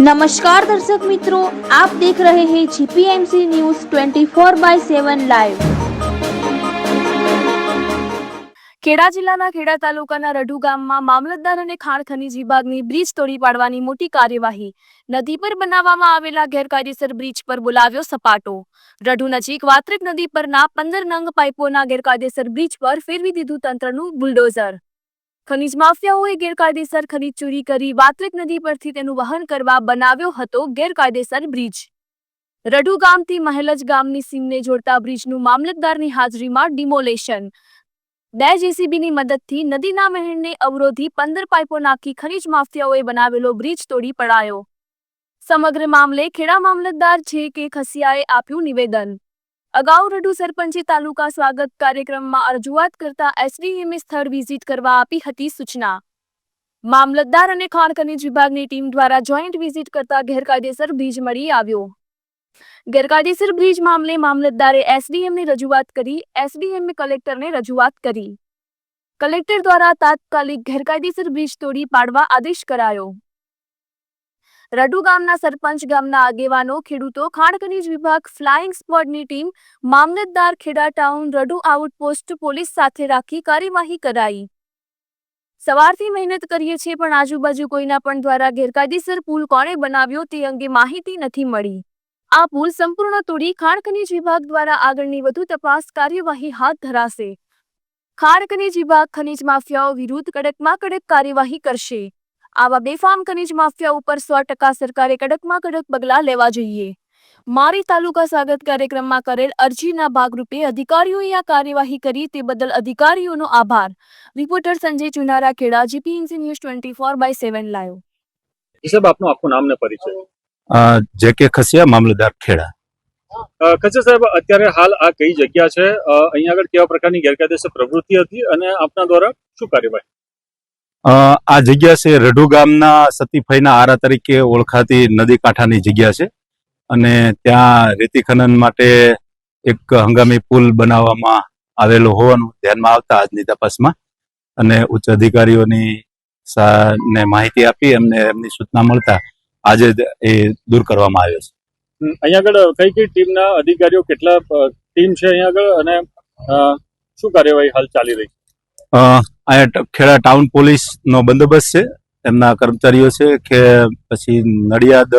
નમસ્કાર દર્શક મિત્રો આપ દેખ રહે હે GPMC news 24 by 7 live Kheda જિલ્લાના ખેડા તાલુકાના રઢુ ગામમાં મામલતદાર અને ખાણ ખનીજ વિભાગની બ્રિજ તોડી પાડવાની મોટી કાર્યવાહી. નદી પર બનાવવામાં આવેલા ગેરકાયદેસર બ્રિજ પર બોલાવ્યો સપાટો. રઢુ નજીક વાત્રિક નદી પરના પંદર નંગ પાઇપોના ગેરકાયદેસર બ્રિજ પર ફેરવી દીધું તંત્રનું બુલડોઝર. ખનીજ માફિયાઓએ ગેરકાયદેસર ખનીજ ચોરી કરી વાત્રિક નદી પરથી તેનું વહન કરવા બનાવ્યો હતો ગેરકાયદેસર બ્રિજ. રઢુ ગામથી મહેલજ ગામની સીમને જોડતા બ્રિજનું મામલતદારની હાજરીમાં ડિમોલેશન. બે જેસીબીની મદદથી નદીના વહેણને અવરોધી પંદર પાઇપો નાખી ખનીજ માફિયાઓએ બનાવેલો બ્રિજ તોડી પડાયો. સમગ્ર મામલે ખેડા મામલતદાર છે કે ખસિયાએ આપ્યું નિવેદન? અગાઉ રડુ સરપંચે તાલુકા સ્વાગત કાર્યક્રમમાં રજૂઆત કરતા એસડીએમએ સ્થળ વિઝિટ કરવા આપી હતી સૂચના. મામલતદાર અને ખાણ ખનીજ વિભાગની ટીમ દ્વારા જોઈન્ટ વિઝિટ કરતા ગેરકાયદેસર બ્રિજ મળી આવ્યો. ગેરકાયદેસર બ્રિજ મામલે મામલતદારે એસડીએમને રજૂઆત કરી, એસડીએમએ કલેક્ટરને રજૂઆત કરી. કલેક્ટર દ્વારા તાત્કાલિક ગેરકાયદેસર બ્રિજ તોડી પાડવા આદેશ કરાયો. રડુ ગામના સરપંચ ગામના આગેવાનો, ખેડૂતો, ખાણ ખનીજ વિભાગ, ફ્લાઇંગ સ્ક્વોડની ટીમ, મામલતદાર Kheda town Radu outpost police સાથે રાખી કાર્યવાહી કરાઈ. સવારથી મહેનત કરીએ છીએ, પણ આજુબાજુ કોઈના પણ દ્વારા ગેરકાયદેસર પુલ કોણે બનાવ્યો તે અંગે માહિતી નથી મળી. આ પુલ સંપૂર્ણ તોડી ખાણ ખનીજ વિભાગ દ્વારા આગળની વધુ તપાસ કાર્યવાહી હાથ ધરાશે. ખાણ ખનીજ વિભાગ ખનીજ માફિયાઓ વિરુદ્ધ કડકમાં કડક કાર્યવાહી કરશે. આવા બેફામ ખનીજ માફિયા ઉપર સો ટકા સરકારે કડકમાં કડક પગલાં લેવા જોઈએ. મારી તાલુકા સ્વાગત કાર્યક્રમમાં કરેલ અરજીના ભાગરૂપે અધિકારીઓએ આ કાર્યવાહી કરી તે બદલ અધિકારીઓનો આભાર. Reporter Sanjay Chunara Kheda GPNC news twenty four by seven live સાહેબ આપનું આખું નામ ને પરિચય. અ, જે કે ખસિયા મામલતદાર ખેડા. ખસિયા સાહેબ અત્યારે હાલ આ કઈ જગ્યા છે? અહીંયા આગળ કેવા પ્રકારની ગેરકાયદેસર પ્રવૃત્તિ હતી અને આપના દ્વારા શું કાર્યવાહી? આ જગ્યા છે રઢુ ગામના સતીફાઈના આરા તરીકે ઓળખાતી નદી કાંઠાની જગ્યા છે. અને ત્યાં રેતી ખનન માટે એક હંગામી પુલ બનાવવામાં આવેલો હોવાનું ધ્યાનમાં આવતા આજની તપાસમાં. અને ઉચ્ચ અધિકારીઓની ને માહિતી આપી એમને એમની સૂચના મળતા આજે એ દૂર કરવામાં આવ્યો છે. અહીંયા આગળ કઈ કઈ ટીમના અધિકારીઓ, કેટલા ટીમ છે અહીંયા આગળ અને શું કાર્યવાહી હાલ ચાલી રહી છે? અહીંયા ખેડા ટાઉન પોલીસનો બંદોબસ્ત છે. એમના કર્મચારીઓ છે કે પછી નડિયાદ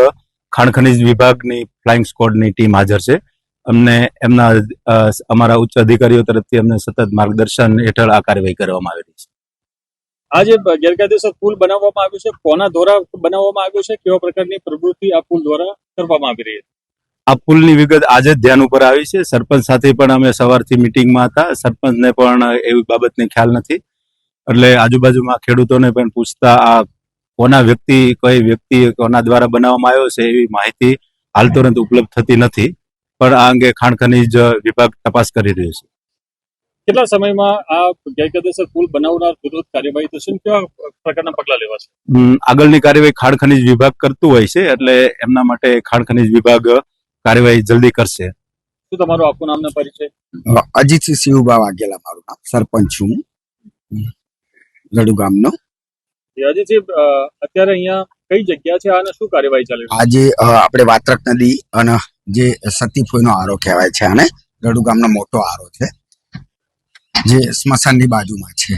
ખાણ ખનિજ વિભાગની ફ્લાઇંગ સ્કોડની ટીમ હાજર છે. અમને એમના અમારા ઉચ્ચ અધિકારીઓ તરફથી અમને સતત માર્ગદર્શન હેઠળ આ કાર્યવાહી કરવામાં આવી રહી છે આજે ગેરકાયદેસર પુલ બનાવવામાં આવ્યો છે, કોના દ્વારા બનાવવામાં આવ્યો છે, કેવા પ્રકારની પ્રવૃત્તિ આ પુલ દ્વારા કરવામાં આવી રહી છે? આ પુલની વિગત આજે ધ્યાન ઉપર આવી છે. સરપંચ સાથે પણ અમે સવારથી મિટિંગમાં હતા. સરપંચને પણ એવી બાબતની ખ્યાલ નથી. એટલે આજુબાજુમાં ખેડૂતોને પણ પૂછતા આ કોના વ્યક્તિ કઈ વ્યક્તિ કોના દ્વારા બનાવવામાં આવ્યો છે એવી માહિતી હાલ તુરંત ઉપલબ્ધ થતી નથી. પણ આ અંગે ખાણ ખનીજ વિભાગ તપાસ કરી રહ્યો છે. કેટલા સમયમાં આ ગેરકાયદેસર પુલ બનાવનાર વિરુદ્ધ કાર્યવાહી થશે કેવા પ્રકારના પગલા લેવાશે છે? આગળની કાર્યવાહી ખાણ ખનીજ વિભાગ કરતું હોય છે. એટલે એમના માટે ખાણ ખનીજ વિભાગ કાર્યવાહી જલ્દી કરશે. શું તમારું આપનું નામ ને પરિચય? અજીતસિંહ શિવબા વાઘેલા મારું નામ સરપંચ છું રડુ ગામનો. અત્યારે અહીંયા કઈ જગ્યા છે? અને શું કાર્યવાહી ચાલે આજે આપણે વાત્રક નદી અને જે સતીફોઈનો આરો કહેવાય છે અને રડુ ગામનો મોટો આરો છે જે સ્મશાનની બાજુમાં છે.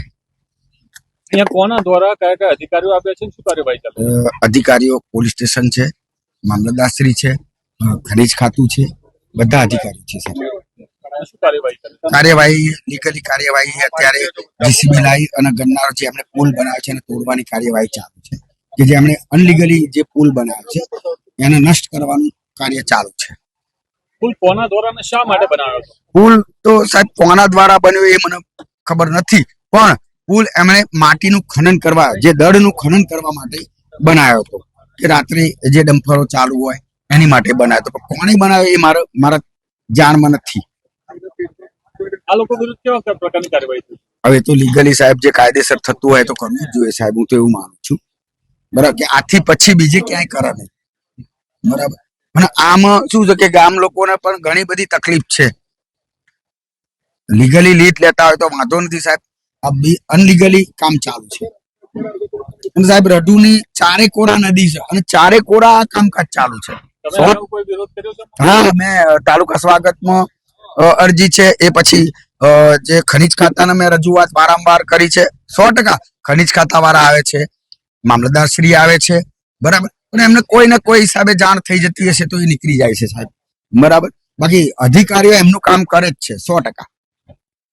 અહીંયા કોના દ્વારા કયા કયા અધિકારીઓ આપ્યા છે શું કાર્યવાહી ચાલે અધિકારીઓ પોલીસ સ્ટેશન છે મામલતદારશ્રી છે ખનીજ ખાતું છે બધા અધિકારી છે સર. કાર્યવાહી લીગલી કાર્યવાહી અત્યારે જીસીબી લાવી અને ગન્નારો જે એમને પુલ બનાવ્યો છે એને તોડવાની કાર્યવાહી ચાલુ છે. કે જે એમણે અનલીગલી જે પુલ બનાવ્યો છે એને નષ્ટ કરવાનું કાર્ય ચાલુ છે. પુલ કોના દ્વારા શા માટે બનાવ્યો પુલ તો સાહેબ કોના દ્વારા બન્યો એ મને ખબર નથી પણ પુલ એમણે માટીનું ખનન કરવા જે દળનું ખનન કરવા માટે બનાવ્યો હતો. કે રાત્રે જે ડમ્ફરો ચાલુ હોય એની માટે બનાવ્યો હતો. પણ કોણે બનાવ્યો એ મારા મારા જાણમાં નથી. આ લોકો વિરુદ્ધ કેવા પ્રકારની કાર્યવાહી હવે તો લીગલી સાહેબ જે કાયદેસર થતું હોય તો કરવું જ જોઈએ સાહેબ હું તો એવું માનું છું. બરાબર કે આથી પછી બીજે ક્યાંય કરે નહીં. બરાબર. અને આમાં શું છે કે ગામ લોકોને પણ ઘણી બધી તકલીફ છે. લીગલી લીટ લેતા હોય તો વાંધો નથી સાહેબ. આ બી અનલીગલી કામ ચાલુ છે. અને સાહેબ રઢુની ચારે કોરા નદી છે અને ચારે કોરા આ કામકાજ ચાલુ છે. હા મેં તાલુકા સ્વાગતમાં અરજી છે એ પછી જે ખનીજ ખાતાને મેં રજૂઆત વારંવાર કરી છે. સો ટકા ખનીજ ખાતા વાળા આવે છે મામલતદાર શ્રી આવે છે બરાબર? પણ એમને કોઈ ને કોઈ હિસાબે જાણ થઈ જતી હશે તો એ નીકળી જાય છે સાહેબ. બરાબર? બાકી અધિકારીઓ એમનું કામ કરે જ છે સો ટકા.